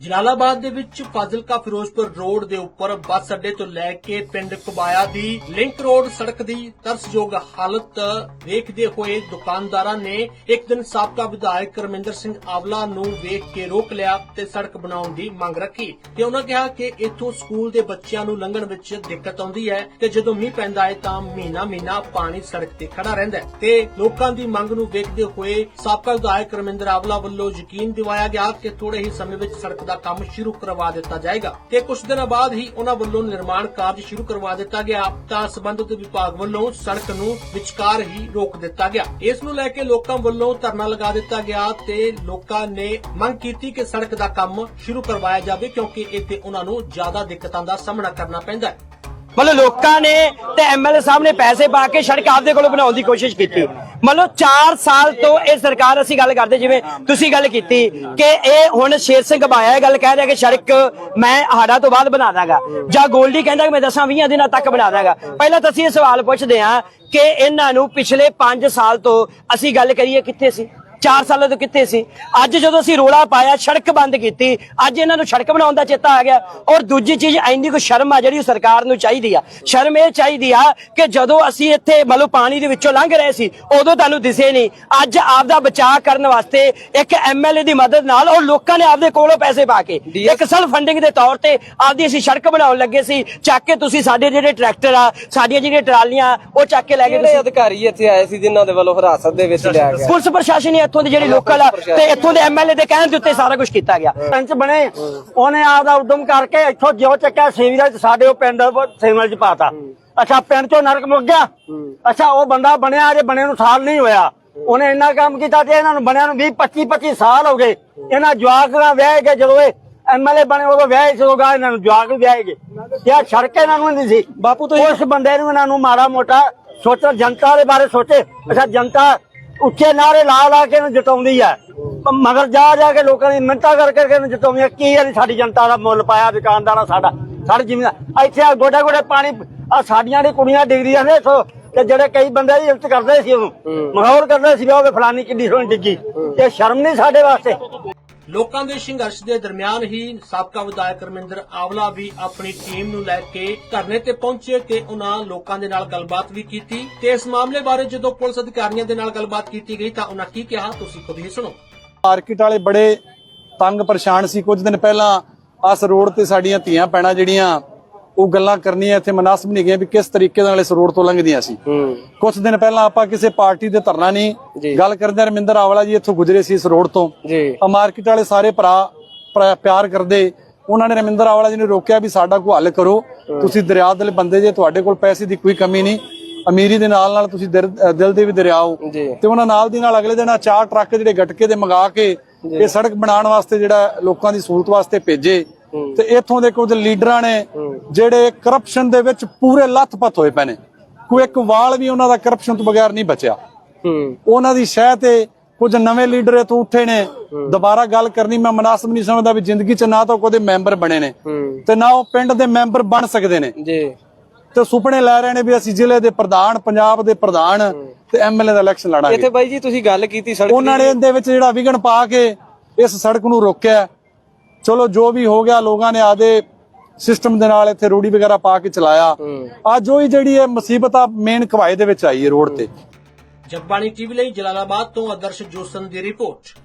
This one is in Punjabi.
ਜਲਾਲਾਬਾਦ ਦੇ ਵਿੱਚ ਫਾਜ਼ਿਲਕਾ ਫਿਰੋਜ਼ਪੁਰ ਰੋਡ ਦੇ ਉੱਪਰ ਬੱਸ ਅੱਡੇ ਤੋਂ ਲੈ ਕੇ ਪਿੰਡ ਕੁਬਾਇਆ ਦੀ ਲਿੰਕ ਰੋਡ ਸੜਕ ਦੀ ਤਰਸਯੋਗ ਹਾਲਤ ਵੇਖਦੇ ਹੋਏ ਦੁਕਾਨਦਾਰਾਂ ਨੇ ਇੱਕ ਦਿਨ ਸਾਬਕਾ ਵਿਧਾਇਕ ਰਮਿੰਦਰ ਸਿੰਘ ਆਵਲਾ ਨੂੰ ਵੇਖ ਕੇ ਰੋਕ ਲਿਆ ਤੇ ਸੜਕ ਬਣਾਉਣ ਦੀ ਮੰਗ ਰੱਖੀ। ਤੇ ਉਹਨਾਂ ਕਿਹਾ ਕਿ ਇੱਥੋਂ ਸਕੂਲ ਦੇ ਬੱਚਿਆਂ ਨੂੰ ਲੰਘਣ ਵਿੱਚ ਦਿੱਕਤ ਆਉਂਦੀ ਹੈ ਤੇ ਜਦੋਂ ਮੀਂਹ ਪੈਂਦਾ ਹੈ ਤਾਂ ਮਹੀਨਾ ਮਹੀਨਾ ਪਾਣੀ ਸੜਕ ਤੇ ਖੜਾ ਰਹਿੰਦਾ ਹੈ। ਤੇ ਲੋਕਾਂ ਦੀ ਮੰਗ ਨੂੰ ਵੇਖਦੇ ਹੋਏ ਸਾਬਕਾ ਵਿਧਾਇਕ ਰਮਿੰਦਰ ਆਵਲਾ ਵੱਲੋਂ ਯਕੀਨ ਦਿਵਾਇਆ ਗਿਆ ਕਿ ਥੋੜੇ ਹੀ ਸਮੇਂ ਵਿੱਚ ਸੜਕ ਦਾ ਕੰਮ ਸ਼ੁਰੂ ਕਰਵਾ ਦਿੱਤਾ ਜਾਏਗਾ ਤੇ ਕੁਝ ਦਿਨਾਂ ਬਾਅਦ ਹੀ ਉਹਨਾਂ ਵੱਲੋਂ ਨਿਰਮਾਣ ਕਾਰਜ ਸ਼ੁਰੂ ਕਰਵਾ ਦਿੱਤਾ ਗਿਆ ਤਾਂ ਸਬੰਧਤ ਵਿਭਾਗ ਵੱਲੋਂ ਸੜਕ ਨੂੰ ਵਿਚਕਾਰ ਹੀ ਰੋਕ ਦਿੱਤਾ ਗਿਆ। ਇਸ ਨੂੰ ਲੈ ਕੇ ਲੋਕਾਂ ਵੱਲੋਂ ਧਰਨਾ ਲਗਾ ਦਿੱਤਾ ਗਿਆ ਤੇ ਲੋਕਾਂ ਨੇ ਮੰਗ ਕੀਤੀ ਕਿ ਸੜਕ ਦਾ ਕੰਮ ਸ਼ੁਰੂ ਕਰਵਾਇਆ ਜਾਵੇ ਕਿਉਂਕਿ ਇੱਥੇ ਉਹਨਾਂ ਨੂੰ ਜ਼ਿਆਦਾ ਦਿੱਕਤਾਂ ਦਾ ਸਾਹਮਣਾ ਕਰਨਾ ਪੈਂਦਾ ਹੈ। ਮਤਲਬ ਲੋਕਾਂ ਨੇ ਤੇ ਐਮਐਲਏ ਸਾਹਿਬ ਨੇ ਪੈਸੇ ਪਾ ਕੇ ਸੜਕ ਆਪਦੇ ਕੋਲੋਂ ਬਣਾਉਣ ਦੀ ਕੋਸ਼ਿਸ਼ ਕੀਤੀ। ਮਤਲਬ 4 ਸਾਲ ਤੋਂ ਇਹ ਸਰਕਾਰ ਅਸੀਂ ਗੱਲ ਕਰਦੇ ਜਿਵੇਂ ਤੁਸੀਂ ਗੱਲ ਕੀਤੀ ਕਿ ਇਹ ਹੁਣ ਸ਼ੇਰ ਸਿੰਘ ਬਾਇਆ ਇਹ ਗੱਲ ਕਹਿ ਰਿਹਾ ਕਿ ਸੜਕ ਮੈਂ ਹਾੜਾ ਤੋਂ ਬਾਅਦ ਬਣਾ ਦਾਂਗਾ। ਜਾਂ ਗੋਲਡੀ ਕਹਿੰਦਾ ਕਿ ਮੈਂ ਦਸਾਂ 20 ਦਿਨਾਂ ਤੱਕ ਬਣਾ ਦਾਂਗਾ। ਪਹਿਲਾਂ ਤਾਂ ਅਸੀਂ ਇਹ ਸਵਾਲ ਪੁੱਛਦੇ ਹਾਂ ਕਿ ਇਹਨਾਂ ਨੂੰ ਪਿਛਲੇ 5 ਸਾਲ ਤੋਂ ਅਸੀਂ ਗੱਲ ਕਰੀਏ ਕਿੱਥੇ ਸੀ? 4 ਸਾਲਾਂ ਤੋਂ ਕਿੱਥੇ ਸੀ? ਅੱਜ ਜਦੋਂ ਅਸੀਂ ਰੋਲਾ ਪਾਇਆ ਸੜਕ ਬੰਦ ਕੀਤੀ ਅੱਜ ਇਹਨਾਂ ਨੂੰ ਸੜਕ ਬਣਾਉਣ ਦਾ ਚੇਤਾ ਆ ਗਿਆ। ਔਰ ਦੂਜੀ ਚੀਜ਼ ਇੰਨੀ ਕੋ ਸ਼ਰਮ ਆ ਜਿਹੜੀ ਉਹ ਸਰਕਾਰ ਨੂੰ ਚਾਹੀਦੀ ਆ। ਸ਼ਰਮ ਇਹ ਚਾਹੀਦੀ ਆ ਕਿ ਜਦੋਂ ਅਸੀਂ ਇੱਥੇ ਮਤਲਬ ਪਾਣੀ ਦੇ ਵਿੱਚੋਂ ਲੰਘ ਰਹੇ ਸੀ ਉਦੋਂ ਤੁਹਾਨੂੰ ਦਿਸੇ ਨਹੀਂ। ਅੱਜ ਆਪ ਦਾ ਬਚਾਅ ਕਰਨ ਵਾਸਤੇ ਇੱਕ ਐਮਐਲਏ ਦੀ ਮਦਦ ਨਾਲ ਔਰ ਲੋਕਾਂ ਨੇ ਆਪਦੇ ਕੋਲੋਂ ਪੈਸੇ ਪਾ ਕੇ ਇੱਕ ਸੈਲਫ ਫੰਡਿੰਗ ਦੇ ਤੌਰ ਤੇ ਆਪਦੀ ਅਸੀਂ ਸੜਕ ਬਣਾਉਣ ਲੱਗੇ ਸੀ। ਚੱਕ ਕੇ ਤੁਸੀਂ ਸਾਡੇ ਜਿਹੜੇ ਟਰੈਕਟਰ ਆ ਸਾਡੀਆਂ ਜਿਹੜੀਆਂ ਟਰਾਲੀਆਂ ਉਹ ਚੱਕ ਕੇ ਲੈ ਗਏ ਤੁਸੀਂ। ਅਧਿਕਾਰੀ ਇੱਥੇ ਆਏ ਸੀ ਜਿਨ੍ਹਾਂ ਦੇ ਵੱਲੋਂ ਹਿਰਾਸਤ ਦੇ ਵਿੱਚ ਲਿਆ ਗਿਆ? ਪੁਲਿਸ ਪ੍ਰਸ਼ਾਸਨ ਹੀ ਇੱਥੋਂ ਦੇ ਜਿਹੜੇ ਲੋਕਲ ਆ ਤੇ ਇੱਥੋਂ ਦੇ ਐਮਐਲਏ ਦੇ ਕਹਿਣ ਦੇ ਉੱਤੇ ਸਾਰਾ ਕੁਝ ਕੀਤਾ ਗਿਆ। ਪੰਚ ਬਣੇ ਉਹਨੇ ਆਪਦਾ ਉਦਮ ਕਰਕੇ ਇੱਥੋਂ ਜਿਉ ਚੱਕਿਆ ਸੀਵਰੇਜ ਸਾਡੇ ਉਹ ਪਿੰਡ ਚ ਪਾਤਾ। ਅੱਛਾ ਪਿੰਡ ਚੋਂ ਨਰਕ ਮੁੱਕ ਗਿਆ। ਅੱਛਾ ਉਹ ਬੰਦਾ ਬਣਿਆ ਅਜੇ ਬਣੇ ਨੂੰ ਸਾਲ ਨਹੀਂ ਹੋਇਆ। ਉਹਨੇ ਇੰਨਾ ਕੰਮ ਕੀਤਾ ਤੇ ਇਹਨਾਂ ਨੂੰ ਬਣਿਆ ਨੂੰ 20 25 25 ਸਾਲ ਹੋ ਗਏ। ਇਹਨਾਂ ਜਵਾਕ ਵਿਆਹ ਕੇ ਜਦੋਂ ਇਹ ਐਮਐਲਏ ਬਣੇ ਉਦੋਂ ਵਿਆਹ ਸੀ ਹੋਗਾ ਇਹਨਾਂ ਨੂੰ ਜਵਾਕ ਵਿਆਹ ਗਏ ਤੇ ਆ ਸੜਕ ਇਹਨਾਂ ਨੂੰ ਨਹੀਂ ਸੀ। ਬਾਪੂ ਤੋਂ ਉਸ ਬੰਦੇ ਨੂੰ ਇਹਨਾਂ ਨੂੰ ਮਾੜਾ ਮੋਟਾ ਸੋਚੋ ਜਨਤਾ ਦੇ ਬਾਰੇ ਸੋਚੇ। ਅੱਛਾ ਜਨਤਾ ਉੱਚੇ ਨਾਰੇ ਲਾ ਲਾ ਕੇ ਇਹਨੂੰ ਜਿਤਾਉਂਦੀ ਹੈ ਮਗਰ ਜਾ ਜਾ ਕੇ ਲੋਕਾਂ ਦੀ ਮਿੰਤਾ ਕਰ ਕਰਕੇ ਇਹਨੂੰ ਜਿਤਾਉਂਦੀ ਹੈ ਕੀ ਇਹਨੇ ਸਾਡੀ ਜਨਤਾ ਦਾ ਮੁੱਲ ਪਾਇਆ ਦੁਕਾਨਦਾਰਾਂ ਸਾਡਾ ਸਾਡੀ ਜ਼ਿਮੀਦਾਰ ਇੱਥੇ ਆ ਗੋਡੇ ਗੋਡੇ ਪਾਣੀ ਆ ਸਾਡੀਆਂ ਦੀ ਕੁੜੀਆਂ ਡਿਗਰੀਆਂ ਨੇ ਤੇ ਜਿਹੜੇ ਕਈ ਬੰਦੇ ਦੀ ਇੱਜ਼ਤ ਕਰਦੇ ਸੀ ਉਹਨੂੰ। ਮਖੌਲ ਕਰਦੇ ਸੀ ਉਹ ਫਲਾਨੀ ਕਿੱਡੀ ਸੋਹਣੀ ਡਿੱਗੀ। ਇਹ ਸ਼ਰਮ ਨਹੀਂ ਸਾਡੇ ਵਾਸਤੇ। ਲੋਕਾਂ ਦੇ ਸੰਘਰਸ਼ ਦੇ ਦਰਮਿਆਨ ਹੀ ਸਾਬਕਾ ਵਿਧਾਇਕ ਰਮਿੰਦਰ ਆਵਲਾ ਵੀ ਆਪਣੀ ਟੀਮ ਨੂੰ ਲੈ ਕੇ ਧਰਨੇ ਤੇ ਪਹੁੰਚੇ ਤੇ ਉਹਨਾਂ ਲੋਕਾਂ ਦੇ ਨਾਲ ਗੱਲਬਾਤ ਵੀ ਕੀਤੀ ਤੇ ਇਸ ਮਾਮਲੇ ਬਾਰੇ ਜਦੋਂ ਪੁਲਿਸ ਅਧਿਕਾਰੀਆਂ ਦੇ ਨਾਲ ਗੱਲਬਾਤ ਕੀਤੀ ਗਈ ਤਾਂ ਉਹਨਾਂ ਕੀ ਕਿਹਾ, ਤੁਸੀਂ ਖੁਦ ਹੀ ਸੁਣੋ। ਮਾਰਕੀਟ ਵਾਲੇ ਬੜੇ ਤੰਗ ਪਰੇਸ਼ਾਨ ਸੀ। ਕੁਝ ਦਿਨ ਪਹਿਲਾਂ ਆਸ ਰੋਡ ਤੇ ਸਾਡੀਆਂ ਧੀਆਂ ਪੈਣਾ ਜਿਹੜੀਆਂ ਉਹ ਗੱਲਾਂ ਕਰਨੀਆਂ ਇੱਥੇ ਮਨਾਸਬ ਨਹੀਂ ਗਈਆਂ ਵੀ ਕਿਸ ਤਰੀਕੇ ਨਾਲ ਇਸ ਰੋਡ ਤੋਂ ਲੰਘਦੀਆਂ ਸੀ। ਕੁਝ ਦਿਨ ਪਹਿਲਾਂ ਆਪਾਂ ਕਿਸੇ ਪਾਰਟੀ ਦੇ ਧਰਨਾ ਨਹੀਂ ਗੱਲ ਕਰਦੇ ਰਮਿੰਦਰ ਆਵਲਾ ਜੀ ਇੱਥੋਂ ਗੁਜ਼ਰੇ ਸੀ ਇਸ ਰੋਡ ਤੋਂ। ਜੀ। ਆ ਮਾਰਕੀਟ ਵਾਲੇ ਸਾਰੇ ਭਰਾ ਪਿਆਰ ਕਰਦੇ। ਉਹਨਾਂ ਨੇ ਰਮਿੰਦਰ ਆਵਲਾ ਜੀ ਨੂੰ ਰੋਕਿਆ ਵੀ ਸਾਡਾ ਕੋਈ ਹੱਲ ਕਰੋ। ਤੁਸੀਂ ਦਰਿਆ ਦੇ ਬੰਦੇ ਜੇ ਤੁਹਾਡੇ ਕੋਲ ਪੈਸੇ ਦੀ ਕੋਈ ਕਮੀ ਨਹੀਂ। ਅਮੀਰੀ ਦੇ ਨਾਲ ਨਾਲ ਤੁਸੀਂ ਦਿਲ ਦੇ ਵੀ ਦਰਿਆ ਹੋ। ਜੀ। ਤੇ ਉਹਨਾਂ ਨਾਲ ਦੀ ਨਾਲ ਅਗਲੇ ਦਿਨ ਆ ਚਾਰ ਟਰੱਕ ਜਿਹੜੇ ਗਟਕੇ ਦੇ ਮੰਗਾ ਕੇ ਇਹ ਸੜਕ ਬਣਾਉਣ ਵਾਸਤੇ ਜਿਹੜਾ ਲੋਕਾਂ ਦੀ ਸਹੂਲਤ ਵਾਸਤੇ ਭੇਜੇ। ਤੇ ਇੱਥੋਂ ਦੇ ਕੁਝ ਲੀਡਰਾਂ ਨੇ ਜਿਹੜੇ ਕਰਪਸ਼ਨ ਦੇ ਵਿੱਚ ਪੂਰੇ ਲੱਥਪੱਥ ਹੋਏ ਪਏ ਨੇ। ਕੋਈ ਇੱਕ ਵਾਲ ਵੀ ਉਹਨਾਂ ਦਾ ਕਰਪਸ਼ਨ ਤੋਂ ਬਗੈਰ ਨਹੀਂ ਬਚਿਆ। ਹੂੰ। ਉਹਨਾਂ ਦੀ ਸ਼ਹਿ ਤੇ ਕੁਝ ਨਵੇਂ ਲੀਡਰ ਇਹ ਤੋਂ ਉੱਠੇ ਨੇ। ਦੁਬਾਰਾ ਗੱਲ ਕਰਨੀ ਮੈਂ ਮਨਾਸਬ ਨਹੀਂ ਸਮਝਦਾ ਵੀ ਜ਼ਿੰਦਗੀ 'ਚ ਨਾ ਤਾਂ ਕੋਈ ਮੈਂਬਰ ਬਣੇ ਨੇ ਤੇ ਨਾ ਉਹ ਪਿੰਡ ਦੇ ਮੈਂਬਰ ਬਣ ਸਕਦੇ ਨੇ। ਜੀ। ਤੇ ਸੁਪਨੇ ਲੈ ਰਹੇ ਨੇ ਵੀ ਅਸੀਂ ਜ਼ਿਲ੍ਹੇ ਦੇ ਪ੍ਰਧਾਨ ਪੰਜਾਬ ਦੇ ਪ੍ਰਧਾਨ ਤੇ ਐਮਐਲਏ ਦਾ ਇਲੈਕਸ਼ਨ ਲੜਾਂਗੇ। ਇੱਥੇ ਬਾਈ ਜੀ ਤੁਸੀਂ ਗੱਲ ਕੀਤੀ ਸੜਕ ਉਹਨਾਂ ਨੇ ਇਹਦੇ ਵਿੱਚ ਜਿਹੜਾ ਵਿਗਣ ਪਾ ਕੇ ਇਸ ਸੜਕ ਨੂੰ ਰੋਕਿਆ। ਚਲੋ ਜੋ ਵੀ ਹੋ ਗਿਆ ਲੋਕਾਂ ਨੇ ਆਦੇ ਸਿਸਟਮ ਦੇ ਨਾਲ ਇੱਥੇ ਰੋੜੀ ਵਗੈਰਾ ਪਾ ਕੇ ਚਲਾਇਆ। ਅੱਜ ਉਹੀ ਜਿਹੜੀ ਹੈ ਮੁਸੀਬਤ ਆ ਮੇਨ ਕਵਾਏ ਦੇ ਵਿੱਚ ਆਈ ਹੈ ਰੋਡ ਤੇ। ਜਗਬਾਣੀ ਟੀਵੀ ਲਈ ਜਲਾਲਾਬਾਦ ਤੋਂ ਆਦਰਸ਼ ਜੋਸਨ ਦੀ ਰਿਪੋਰਟ।